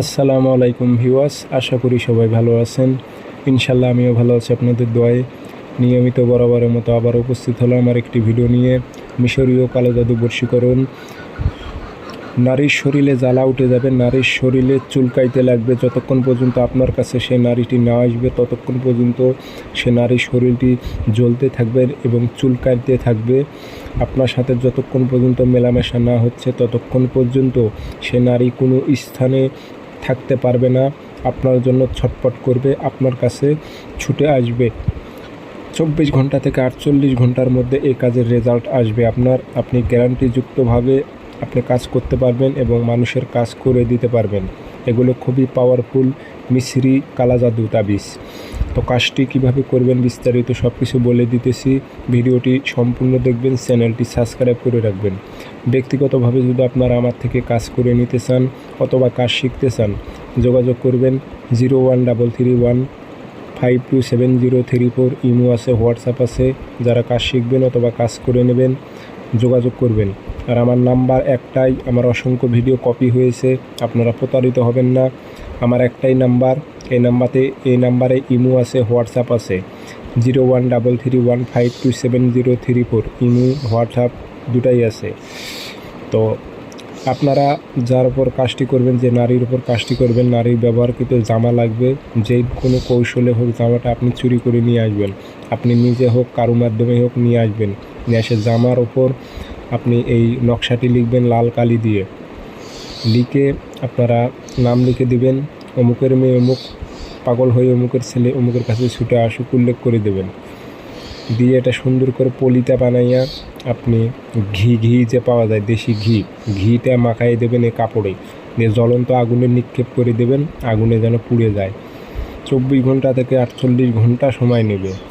আসসালামু আলাইকুম ভিউয়ার্স, আশা করি সবাই ভালো আছেন। ইনশাল্লাহ আমিও ভালো আছি আপনাদের দোয়ায়। নিয়মিত বরাবরের মতো আবার উপস্থিত হলো আমার একটি ভিডিও নিয়ে। মিশরীয় কালো জাদু বর্ষীকরণ। নারীর শরীরে জ্বালা উঠে যাবে, নারীর শরীরে চুলকাইতে লাগবে। যতক্ষণ পর্যন্ত আপনার কাছে সে নারীটি না আসবে, ততক্ষণ পর্যন্ত সে নারীর শরীরটি জ্বলতে থাকবে এবং চুলকাইতে থাকবে। আপনার সাথে যতক্ষণ পর্যন্ত মেলামেশা না হচ্ছে, ততক্ষণ পর্যন্ত সে নারী কোনো স্থানে থাকতে পারবে না, আপনার জন্য ছটপট করবে, আপনার কাছে ছুটে আসবে। চব্বিশ ঘণ্টা থেকে আটচল্লিশ ঘণ্টার মধ্যে এই কাজের রেজাল্ট আসবে আপনার। আপনি গ্যারান্টিযুক্তভাবে আপনি কাজ করতে পারবেন এবং মানুষের কাজ করে দিতে পারবেন। এগুলো খুবই পাওয়ারফুল মিশ্রি কালাজাদু তাবিজ। তো কাজটি কীভাবে করবেন বিস্তারিত সব কিছু বলে দিতেছি। ভিডিওটি সম্পূর্ণ দেখবেন, চ্যানেলটি সাবস্ক্রাইব করে রাখবেন। ব্যক্তিগতভাবে যদি আপনারা আমার থেকে কাজ করে নিতে চান অথবা কাজ শিখতে চান, যোগাযোগ করবেন zero one double three one five two seven zero three four imo আছে, হোয়াটসঅ্যাপ আছে, যারা কাজ শিখবেন অথবা কাজ করে নেবেন, যোগাযোগ করবেন। আর আমার নাম্বার একটাই, আমার অসংখ্য ভিডিও কপি হয়েছে, আপনারা প্রতারিত হবেন না। আমার একটাই নাম্বার, এই নাম্বারে এই নাম্বারে ইমো আছে, হোয়াটসঅ্যাপ আছে। Zero one double three one five two seven zero three four imo, WhatsApp দুটাই আছে। তো আপনারা যার উপর কাজটি করবেন, যে নারীর উপর কাজটি করবেন, নারীর ব্যবহারকৃত জামা লাগবে, যে কোনো কৌশলে হোক জামাটা আপনি চুরি করে নিয়ে আসবেন, আপনি নিজে হোক, কারও মাধ্যমে হোক নিয়ে আসবেন, নিয়ে এসে জামার ওপর আপনি এই নকশাটি লিখবেন লাল কালি দিয়ে। লিখে আপনারা নাম লিখে দিবেন, অমুকের মেয়ে অমুক পাগল হয়ে অমুকের ছেলে অমুকের কাছে ছুটে আসুক, উল্লেখ করে দেবেন। দিয়ে এটা সুন্দর করে পলিতা বানাইয়া আপনি ঘি ঘি যে পাওয়া যায়, দেশি ঘি, ঘিটা মাখাই দেবেন এই কাপড়ে। দিয়ে জ্বলন্ত আগুনে নিক্ষেপ করে দেবেন, আগুনে যেন পুড়ে যায়। চব্বিশ ঘণ্টা থেকে আটচল্লিশ ঘণ্টা সময় নেবে।